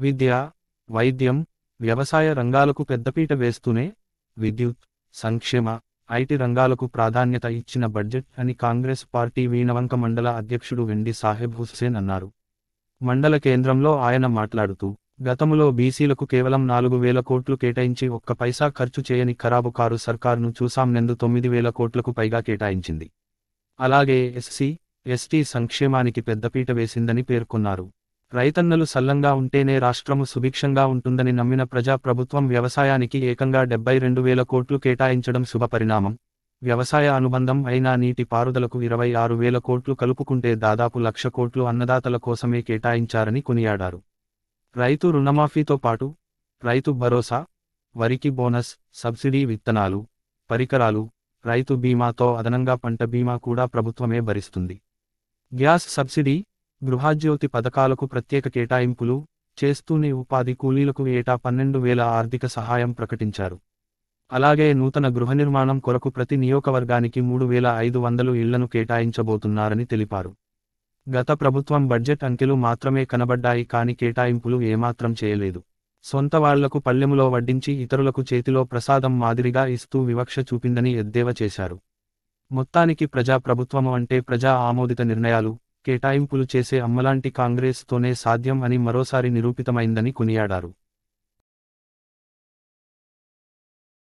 విద్య వైద్యం వ్యవసాయ రంగాలకు పెద్దపీట వేస్తూనే విద్యుత్ సంక్షేమ ఐటీ రంగాలకు ప్రాధాన్యత ఇచ్చిన బడ్జెట్ అని కాంగ్రెస్ పార్టీ వీణవంక మండల అధ్యక్షుడు వెండి సాహెబ్ హుస్సేన్ అన్నారు. మండల కేంద్రంలో ఆయన మాట్లాడుతూ గతంలో బీసీలకు కేవలం నాలుగు వేల కోట్లు కేటాయించి ఒక్క పైసా ఖర్చు చేయని ఖరాబు కారు సర్కారును చూసాం నెందు తొమ్మిది వేల కోట్లకు పైగా కేటాయించింది. అలాగే ఎస్సీ ఎస్టీ సంక్షేమానికి పెద్దపీట వేసిందని పేర్కొన్నారు. రైతన్నలు సల్లంగా ఉంటేనే రాష్ట్రము సుభిక్షంగా ఉంటుందని నమ్మిన ప్రజా ప్రభుత్వం వ్యవసాయానికి ఏకంగా డెబ్బై రెండు వేల కోట్లు కేటాయించడం శుభపరిణామం వ్యవసాయ అనుబంధం అయిన నీటి పారుదలకు ఇరవై ఆరు వేల కోట్లు కలుపుకుంటే దాదాపు లక్ష కోట్లు అన్నదాతల కోసమే కేటాయించారని కొనియాడారు. రైతు రుణమాఫీతో పాటు రైతు భరోసా వరికి బోనస్ సబ్సిడీ విత్తనాలు పరికరాలు రైతు బీమాతో అదనంగా పంట బీమా కూడా ప్రభుత్వమే భరిస్తుంది. గ్యాస్ సబ్సిడీ గృహజ్యోతి పథకాలకు ప్రత్యేక కేటాయింపులు చేస్తూనే ఉపాధి కూలీలకు ఏటా పన్నెండు వేల ఆర్థిక సహాయం ప్రకటించారు. అలాగే నూతన గృహ నిర్మాణం కొరకు ప్రతి నియోజకవర్గానికి మూడు వేల ఐదు వందలు ఇళ్ళను కేటాయించబోతున్నారని తెలిపారు. గత ప్రభుత్వం బడ్జెట్ అంకెలు మాత్రమే కనబడ్డాయి కాని కేటాయింపులు ఏమాత్రం చేయలేదు. సొంత వాళ్ళకు పల్లెములో వడ్డించి ఇతరులకు చేతిలో ప్రసాదం మాదిరిగా ఇస్తూ వివక్ష చూపిందని ఎద్దేవా చేశారు. మొత్తానికి ప్రజా ప్రభుత్వము అంటే ప్రజా ఆమోదిత నిర్ణయాలు కేటాయింపులు చేసే అమ్మలాంటి కాంగ్రెస్ తోనే సాధ్యం అని మరోసారి నిరూపితమైందని కొనియాడారు.